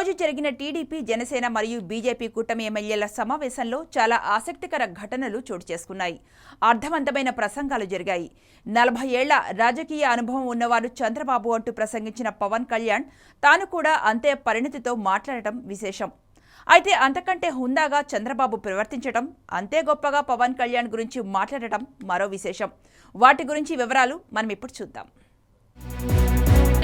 రోజు జరిగిన టీడీపీ జనసేన మరియు బీజేపీ కూటమి ఎమ్మెల్యేల సమావేశంలో చాలా ఆసక్తికర ఘటనలు చోటు చేసుకున్నాయి. అర్థవంతమైన ప్రసంగాలు జరిగాయి. నలభై ఏళ్ళ రాజకీయ అనుభవం ఉన్నవారు చంద్రబాబు అంటూ ప్రసంగించిన పవన్ కళ్యాణ్ తాను కూడా అంతే పరిణతితో మాట్లాడటం విశేషం. అయితే అంతకంటే హుందాగా చంద్రబాబు ప్రవర్తించడం అంతే గొప్పగా పవన్ కళ్యాణ్ గురించి మాట్లాడటం మరో విశేషం. వాటి గురించి వివరాలు మనం ఇప్పుడు చూద్దాం.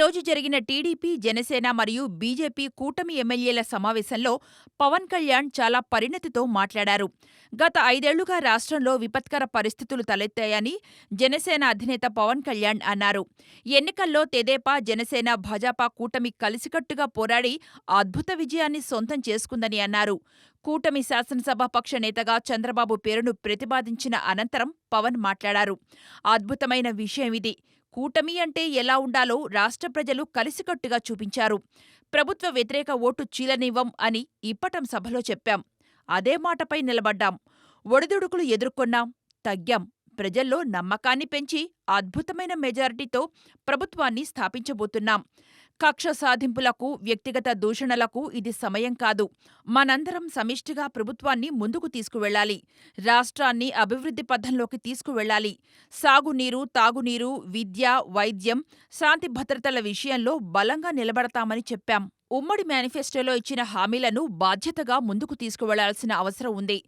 రోజు జరిగిన టీడీపీ జనసేన మరియు బీజేపీ కూటమి ఎమ్మెల్యేల సమావేశంలో పవన్ కళ్యాణ్ చాలా పరిణతితో మాట్లాడారు. గత ఐదేళ్ళుగా రాష్ట్రంలో విపత్కర పరిస్థితులు తలెత్తాయని జనసేన అధినేత పవన్ కళ్యాణ్ అన్నారు. ఎన్నికల్లో తెదేపా జనసేన భాజపా కూటమి కలిసికట్టుగా పోరాడి అద్భుత విజయాన్ని సొంతం చేసుకుందని అన్నారు. కూటమి శాసనసభ పక్ష నేతగా చంద్రబాబు పేరును ప్రతిపాదించిన అనంతరం పవన్ మాట్లాడారు. అద్భుతమైన విషయం ఇది. కూటమి అంటే ఎలా ఉండాలో రాష్ట్ర ప్రజలు కలిసికట్టుగా చూపించారు. ప్రభుత్వ వ్యతిరేక ఓటు చీలనివ్వం అని ఇప్పటం సభలో చెప్పాం. అదే మాటపై నిలబడ్డాం. ఒడిదుడుకులు ఎదుర్కొన్నాం తగ్గాం. ప్రజల్లో నమ్మకాన్ని పెంచి అద్భుతమైన మెజారిటీతో ప్రభుత్వాన్ని స్థాపించబోతున్నాం. కక్ష సాధింపులకు వ్యక్తిగత దూషణలకు ఇది సమయం కాదు. మనందరం సమిష్టిగా ప్రభుత్వాన్ని ముందుకు తీసుకువెళ్ళాలి రాష్ట్రాన్ని అభివృద్ధి పథంలోకి తీసుకువెళ్ళాలి సాగునీరు తాగునీరు విద్య వైద్యం శాంతి భద్రతల విషయంలో బలంగా నిలబడతామని చెప్పాం. ఉమ్మడి మేనిఫెస్టోలో ఇచ్చిన హామీలను బాధ్యతగా ముందుకు తీసుకువెళ్ళాల్సిన అవసరం ఉంది.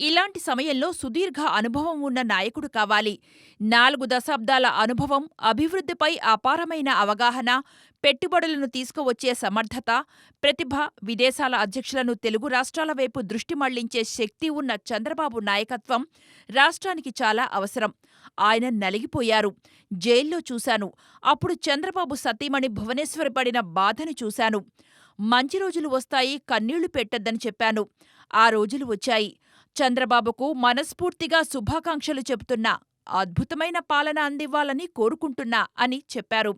ఇలాంటి సమయంలో సుదీర్ఘ అనుభవం ఉన్న నాయకుడు కావాలి. నాలుగు దశాబ్దాల అనుభవం అభివృద్ధిపై అపారమైన అవగాహన పెట్టుబడులను తీసుకువచ్చే సమర్థత ప్రతిభ విదేశాల అధ్యక్షులను తెలుగు రాష్ట్రాల వైపు దృష్టి మళ్ళించే శక్తి ఉన్న చంద్రబాబు నాయకత్వం రాష్ట్రానికి చాలా అవసరం. ఆయన నలిగిపోయారు. జైల్లో చూశాను. అప్పుడు చంద్రబాబు సతీమణి భువనేశ్వరి పడిన బాధను చూశాను. మంచి రోజులు వస్తాయి కన్నీళ్ళు పెట్టొద్దని చెప్పాను. ఆ రోజులు వచ్చాయి. చంద్రబాబుకు మనస్ఫూర్తిగా శుభాకాంక్షలు చెబుతున్నా అద్భుతమైన పాలన అందివ్వాలని కోరుకుంటున్నా అని చెప్పారు.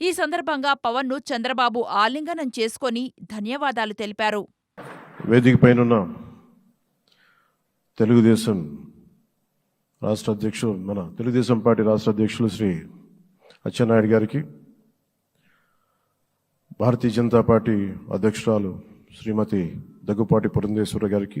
ఈ సందర్భంగా పవన్ను చంద్రబాబు ఆలింగనం చేసుకొని ధన్యవాదాలు తెలిపారు. వేదిక పైన తెలుగుదేశం రాష్ట్ర అధ్యక్షులు మన తెలుగుదేశం పార్టీ రాష్ట్ర అధ్యక్షులు శ్రీ అచ్చెన్నాయుడు గారికి భారతీయ జనతా పార్టీ అధ్యక్షురాలు శ్రీమతి దగ్గుపాటి పురంధేశ్వర గారికి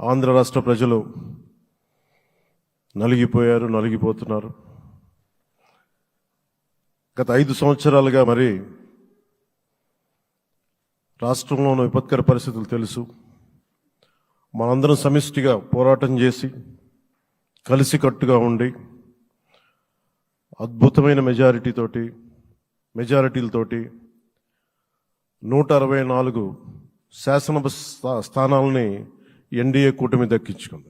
ఆంధ్ర రాష్ట్ర ప్రజలు నలిగిపోయారు నలిగిపోతున్నారు. గత ఐదు సంవత్సరాలుగా మరి రాష్ట్రంలో ఉన్న విపత్కర పరిస్థితులు తెలుసు. మనందరం సమిష్టిగా పోరాటం చేసి కలిసికట్టుగా ఉండి అద్భుతమైన మెజారిటీతోటి మెజారిటీలతోటి నూట అరవై నాలుగు శాసనసభ స్థా- స్థానాలని ఎన్డీఏ కూటమి దక్కించుకుంది.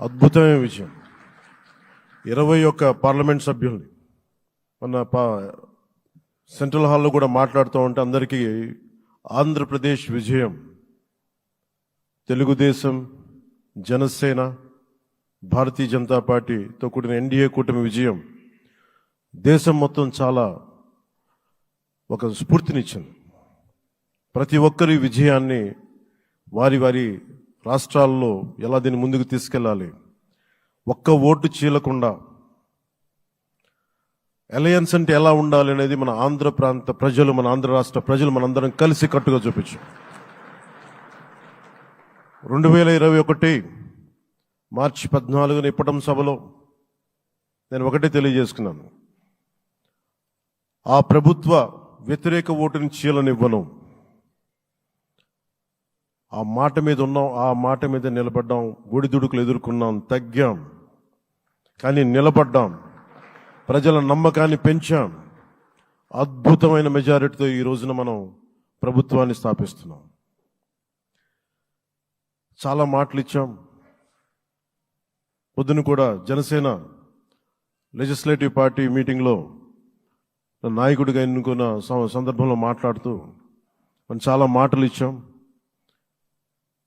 అద్భుతమైన విజయం. ఇరవై ఒక్క పార్లమెంట్ సభ్యుల్ని మన పా సెంట్రల్ హాల్లో కూడా మాట్లాడుతూ ఉంటే అందరికీ ఆంధ్రప్రదేశ్ విజయం తెలుగుదేశం జనసేన భారతీయ జనతా పార్టీతో కూడిన ఎన్డీఏ కూటమి విజయం దేశం మొత్తం చాలా ఒక స్ఫూర్తినిచ్చింది. ప్రతి ఒక్కరి విజయాన్ని వారి వారి రాష్ట్రాల్లో ఎలా దీన్ని ముందుకు తీసుకెళ్ళాలి? ఒక్క ఓటు చీలకుండా అలయన్స్ అంటే ఎలా ఉండాలి అనేది మన ఆంధ్ర ప్రాంత ప్రజలు మన ఆంధ్ర రాష్ట్ర ప్రజలు మనందరం కలిసి కట్టుగా చూపించు. రెండు వేల ఇరవై ఒకటి మార్చి పద్నాలుగున ఇప్పటం సభలో నేను ఒకటే తెలియజేసుకున్నాను. ఆ ప్రభుత్వ వ్యతిరేక ఓటుని చీలనివ్వను. ఆ మాట మీద ఉన్నాం ఆ మాట మీద నిలబడ్డాం ఒడిదుడుకులు ఎదుర్కొన్నాం తగ్గాం. కానీ నిలబడ్డాం. ప్రజల నమ్మకాన్ని పెంచాం. అద్భుతమైన మెజారిటీతో ఈ రోజున మనం ప్రభుత్వాన్ని స్థాపిస్తున్నాం. చాలా మాటలు ఇచ్చాం. పొద్దున కూడా జనసేన లెజిస్లేటివ్ పార్టీ మీటింగ్లో నాయకుడిగా ఎన్నుకున్న సందర్భంలో మాట్లాడుతూ మనం చాలా మాటలు ఇచ్చాం.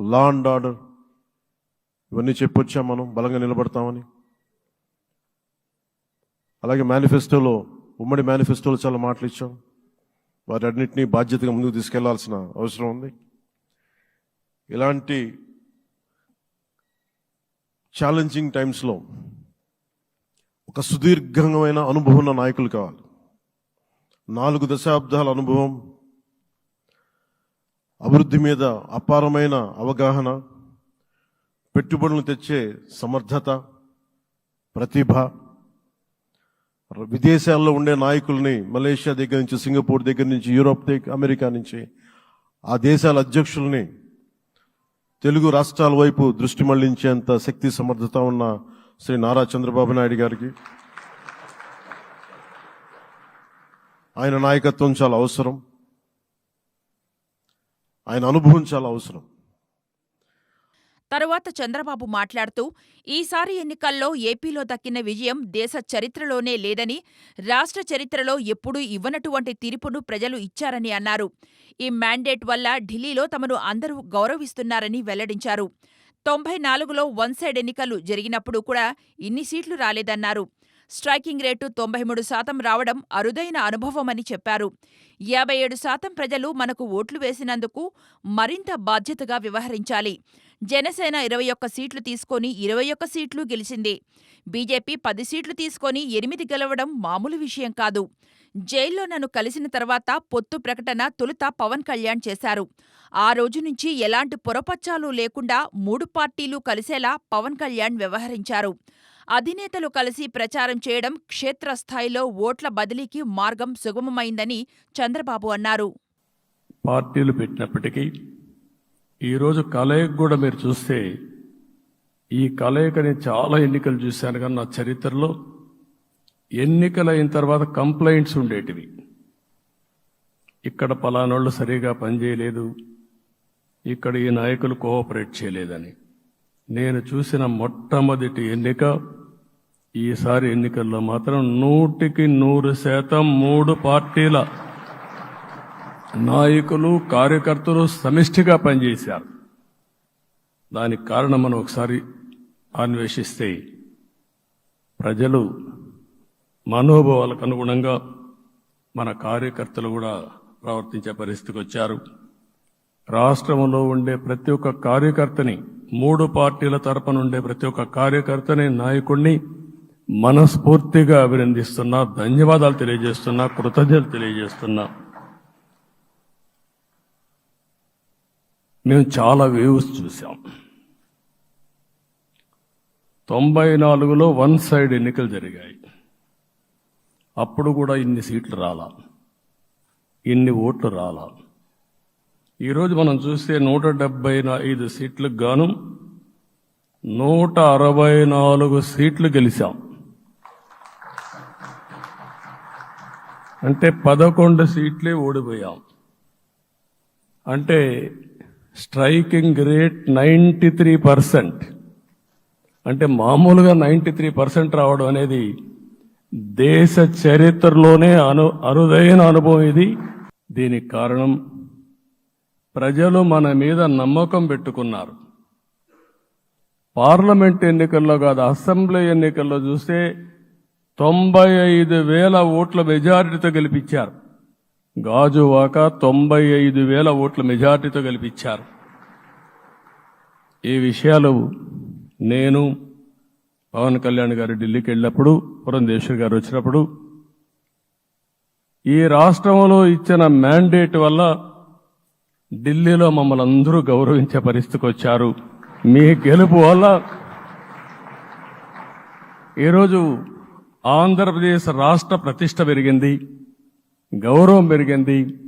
లా అండ్ ఆర్డర్ ఇవన్నీ చెప్పొచ్చా మనం? బలంగా నిలబడతామని. అలాగే మేనిఫెస్టోలో ఉమ్మడి మేనిఫెస్టోలో చాలా మాటలు ఇచ్చాం. వాటన్నిటినీ బాధ్యతగా ముందుకు తీసుకెళ్ళాల్సిన అవసరం ఉంది. ఇలాంటి ఛాలెంజింగ్ టైమ్స్లో ఒక సుదీర్ఘమైన అనుభవం ఉన్న నాయకులు కావాలి. నాలుగు దశాబ్దాల అనుభవం అభివృద్ధి మీద అపారమైన అవగాహన పెట్టుబడులు తెచ్చే సమర్థత ప్రతిభ విదేశాల్లో ఉండే నాయకుల్ని మలేషియా దగ్గర నుంచి సింగపూర్ దగ్గర నుంచి యూరోప్ దగ్గర అమెరికా నుంచి ఆ దేశాల అధ్యక్షుల్ని తెలుగు రాష్ట్రాల వైపు దృష్టి మళ్ళించేంత శక్తి సమర్థత ఉన్న శ్రీ నారా చంద్రబాబు నాయుడు గారికి. ఆయన నాయకత్వం చాలా అవసరం. ఆయన అనుభవం చాలా అవసరం. తరువాత చంద్రబాబు మాట్లాడుతూ ఈసారి ఎన్నికల్లో ఏపీలో దక్కిన విజయం దేశ చరిత్రలోనే లేదని రాష్ట్ర చరిత్రలో ఎప్పుడూ ఇవ్వనటువంటి తీర్పును ప్రజలు ఇచ్చారని అన్నారు. ఈ మ్యాండేట్ వల్ల ఢిల్లీలో తమను అందరూ గౌరవిస్తున్నారని వెల్లడించారు. తొంభై నాలుగులో వన్ సైడ్ ఎన్నికలు జరిగినప్పుడు కూడా ఇన్ని సీట్లు రాలేదన్నారు. స్ట్రైకింగ్ రేటు తొంభై మూడు శాతం రావడం అరుదైన అనుభవమని చెప్పారు. యాభై ఏడు శాతం ప్రజలు మనకు ఓట్లు వేసినందుకు మరింత బాధ్యతగా వ్యవహరించాలి. జనసేన ఇరవై ఒక్క సీట్లు తీసుకొని ఇరవై ఒక్క సీట్లు గెలిచింది. బీజేపీ పది సీట్లు తీసుకొని ఎనిమిది గెలవడం మామూలు విషయం కాదు. జైల్లో నన్ను కలిసిన తర్వాత పొత్తు ప్రకటన తొలుత పవన్ కళ్యాణ్ చేశారు. ఆ రోజు నుంచి ఎలాంటి పొరపచ్చాలు లేకుండా మూడు పార్టీలు కలిసేలా పవన్ కళ్యాణ్ వ్యవహరించారు. అధినేతలు కలిసి ప్రచారం చేయడం క్షేత్రస్థాయిలో ఓట్ల బదిలీకి మార్గం సుగమమైందని చంద్రబాబు అన్నారు. పార్టీలు పెట్టినప్పటికీ ఈరోజు కలయిక కూడా మీరు చూస్తే ఈ కలయికని చాలా ఎన్నికలు చూశాను కానీ నా చరిత్రలో ఎన్నికలు అయిన తర్వాత కంప్లైంట్స్ ఉండేటివి. ఇక్కడ పలానోళ్ళు సరిగా పనిచేయలేదు ఇక్కడ ఈ నాయకులు కోఆపరేట్ చేయలేదని. నేను చూసిన మొట్టమొదటి ఎన్నిక ఈసారి ఎన్నికల్లో మాత్రం నూటికి నూరు శాతం మూడు పార్టీల నాయకులు కార్యకర్తలు సమిష్టిగా పనిచేశారు. దానికి కారణం మనం ఒకసారి అన్వేషిస్తే ప్రజలు మనోభావాలకు అనుగుణంగా మన కార్యకర్తలు కూడా ప్రవర్తించే పరిస్థితికి వచ్చారు. రాష్ట్రంలో ఉండే ప్రతి ఒక్క కార్యకర్తని మూడు పార్టీల తరపున ఉండే ప్రతి ఒక్క కార్యకర్తని నాయకుడిని మనస్ఫూర్తిగా అభినందిస్తున్నా ధన్యవాదాలు తెలియజేస్తున్నా కృతజ్ఞతలు తెలియజేస్తున్నా. మేము చాలా వేవ్స్ చూసాం తొంభై నాలుగులో వన్ సైడ్ ఎన్నికలు జరిగాయి. అప్పుడు కూడా ఇన్ని సీట్లు రాలా. ఇన్ని ఓట్లు రాలా. ఈరోజు మనం చూస్తే నూట డెబ్బై ఐదు సీట్లకు గాను నూట అరవై నాలుగు సీట్లు గెలిచాం. అంటే పదకొండు సీట్లే ఓడిపోయాం. అంటే striking rate ninety three percent. అంటే మామూలుగా నైంటీ త్రీ పర్సెంట్ రావడం అనేది దేశ చరిత్రలోనే అను అరుదైన అనుభవం ఇది. దీనికి కారణం ప్రజలు మన మీద నమ్మకం పెట్టుకున్నారు. పార్లమెంట్ ఎన్నికల్లో కాదు అసెంబ్లీ ఎన్నికల్లో చూస్తే తొంభై ఐదు వేల ఓట్ల మెజారిటీతో గెలిపించారు. గాజువాక తొంభై ఐదు వేల ఓట్ల మెజారిటీతో గెలిపించారు. ఈ విషయాలు నేను పవన్ కళ్యాణ్ గారు ఢిల్లీకి వెళ్ళినప్పుడు పురంధేశ్వర్ గారు వచ్చినప్పుడు ఈ రాష్ట్రంలో ఇచ్చిన మ్యాండేట్ వల్ల ఢిల్లీలో మమ్మల్ని అందరూ గౌరవించే పరిస్థితికి వచ్చారు. మీ గెలుపు వల్ల ఈరోజు ఆంధ్రప్రదేశ్ రాష్ట్ర ప్రతిష్ట పెరిగింది గౌరవం పెరిగింది.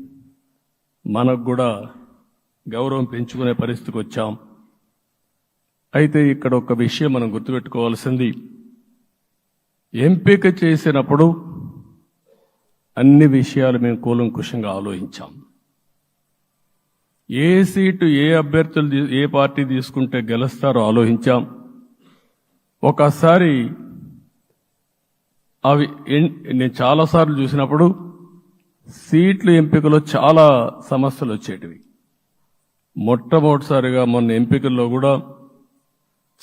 మనకు కూడా గౌరవం పెంచుకునే పరిస్థితికి వచ్చాం. అయితే ఇక్కడ ఒక విషయం మనం గుర్తుపెట్టుకోవాల్సింది. ఎంపిక చేసినప్పుడు అన్ని విషయాలు మేము కూలంకుషంగా ఆలోచించాం. ఏ సీటు ఏ అభ్యర్థులు ఏ పార్టీ తీసుకుంటే గెలుస్తారో ఆలోచించాం. ఒకసారి అవి నేను చాలాసార్లు చూసినప్పుడు సీట్ల ఎంపికలో చాలా సమస్యలు వచ్చేటివి. మొట్టమొదటిసారిగా మొన్న ఎంపికల్లో కూడా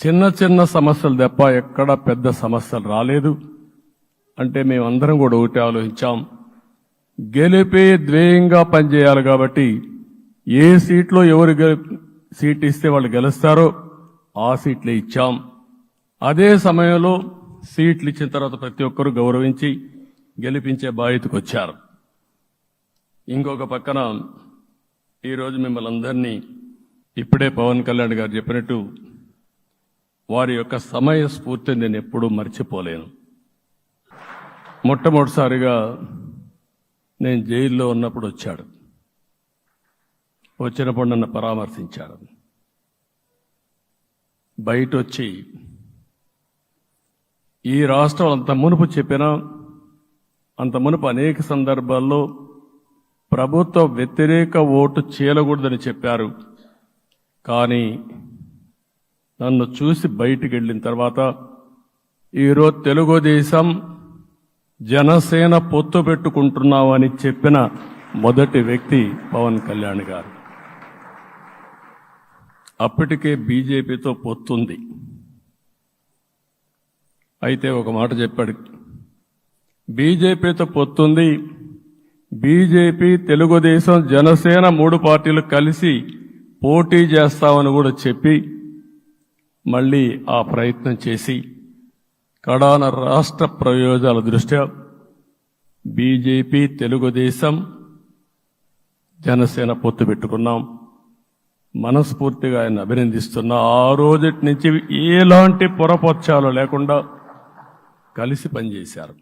చిన్న చిన్న సమస్యలు తప్ప ఎక్కడ పెద్ద సమస్యలు రాలేదు. అంటే మేమందరం కూడా ఒకటి ఆలోచించాం. గెలిపే ద్వేయంగా పనిచేయాలి కాబట్టి ఏ సీట్లో ఎవరు సీట్ ఇస్తే వాళ్ళు గెలుస్తారో ఆ సీట్లు ఇచ్చాం. అదే సమయంలో సీట్లు ఇచ్చిన తర్వాత ప్రతి ఒక్కరూ గౌరవించి గెలిపించే బాధ్యతకు వచ్చారు. ఇంకొక పక్కన ఈరోజు మిమ్మల్ని అందరినీ ఇప్పుడే పవన్ కళ్యాణ్ గారు చెప్పినట్టు వారి యొక్క సమయ స్ఫూర్తిని నేను ఎప్పుడూ మర్చిపోలేను. మొట్టమొదటిసారిగా నేను జైల్లో ఉన్నప్పుడు వచ్చాడు. వచ్చినప్పుడు నన్ను పరామర్శించాడు బయట వచ్చి ఈ రాష్ట్రం అంత మునుపు చెప్పిన అంత మునుపు అనేక సందర్భాల్లో ప్రభుత్వ వ్యతిరేక ఓటు చేయకూడదని చెప్పారు. కానీ నన్ను చూసి బయటికి వెళ్ళిన తర్వాత ఈరోజు తెలుగుదేశం జనసేన పొత్తు పెట్టుకుంటున్నామని చెప్పిన మొదటి వ్యక్తి పవన్ కళ్యాణ్ గారు. అప్పటికే బీజేపీతో పొత్తుంది. అయితే ఒక మాట చెప్పాడు. బీజేపీతో పొత్తుంది. బీజేపీ తెలుగుదేశం జనసేన మూడు పార్టీలు కలిసి పోటీ చేస్తామని కూడా చెప్పి మళ్ళీ ఆ ప్రయత్నం చేసి కడాన రాష్ట్ర ప్రయోజనాల దృష్ట్యా బీజేపీ తెలుగుదేశం జనసేన పొత్తు పెట్టుకున్నాం. మనస్ఫూర్తిగా ఆయన అభినందిస్తున్నా. ఆ రోజటి నుంచి ఎలాంటి పొరపక్షాలు లేకుండా కలిసి పనిచేశారు.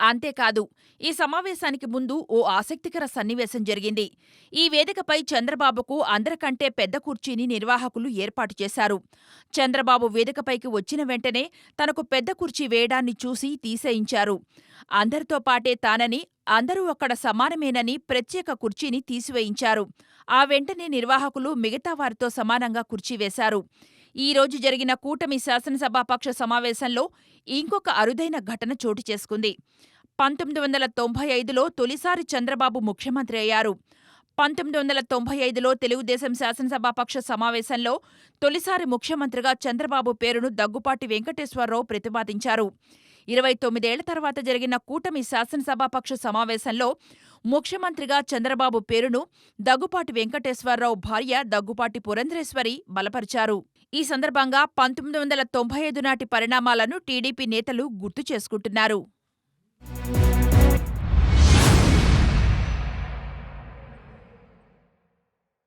అంతేకాదు ఈ సమావేశానికి ముందు ఓ ఆసక్తికర సన్నివేశం జరిగింది. ఈ వేదికపై చంద్రబాబుకు అందరికంటే పెద్ద కుర్చీని నిర్వాహకులు ఏర్పాటు చేశారు. చంద్రబాబు వేదికపైకి వచ్చిన వెంటనే తనకు పెద్ద కుర్చీ వేయడాన్ని చూసి తీసేయించారు. అందరితో పాటే తానని అందరూ అక్కడ సమానమేనని ప్రత్యేక కుర్చీని తీసివేయించారు. ఆ వెంటనే నిర్వాహకులు మిగతా వారితో సమానంగా కుర్చీ వేశారు. ఈ రోజు జరిగిన కూటమి శాసనసభాపక్ష సమావేశంలో ఇంకొక అరుదైన ఘటన చోటు చేసుకుంది. పంతొమ్మిది వందల తొంభై ఐదులో తొలిసారి చంద్రబాబు ముఖ్యమంత్రి అయ్యారు. పంతొమ్మిది వందల తొంభై ఐదులో తెలుగుదేశం శాసనసభాపక్ష సమావేశంలో తొలిసారి ముఖ్యమంత్రిగా చంద్రబాబు పేరును దగ్గుపాటి వెంకటేశ్వరరావు ప్రతిపాదించారు. ఇరవై తొమ్మిదేళ్ళ తర్వాత జరిగిన కూటమి శాసనసభాపక్ష సమావేశంలో ముఖ్యమంత్రిగా చంద్రబాబు పేరును దగ్గుపాటి వెంకటేశ్వరరావు భార్య దగ్గుపాటి పురంధరేశ్వరి బలపరిచారు. ఈ సందర్భంగా పంతొమ్మిది వందల తొంభై ఐదు నాటి పరిణామాలను టీడీపీ నేతలు గుర్తు చేసుకుంటున్నారు.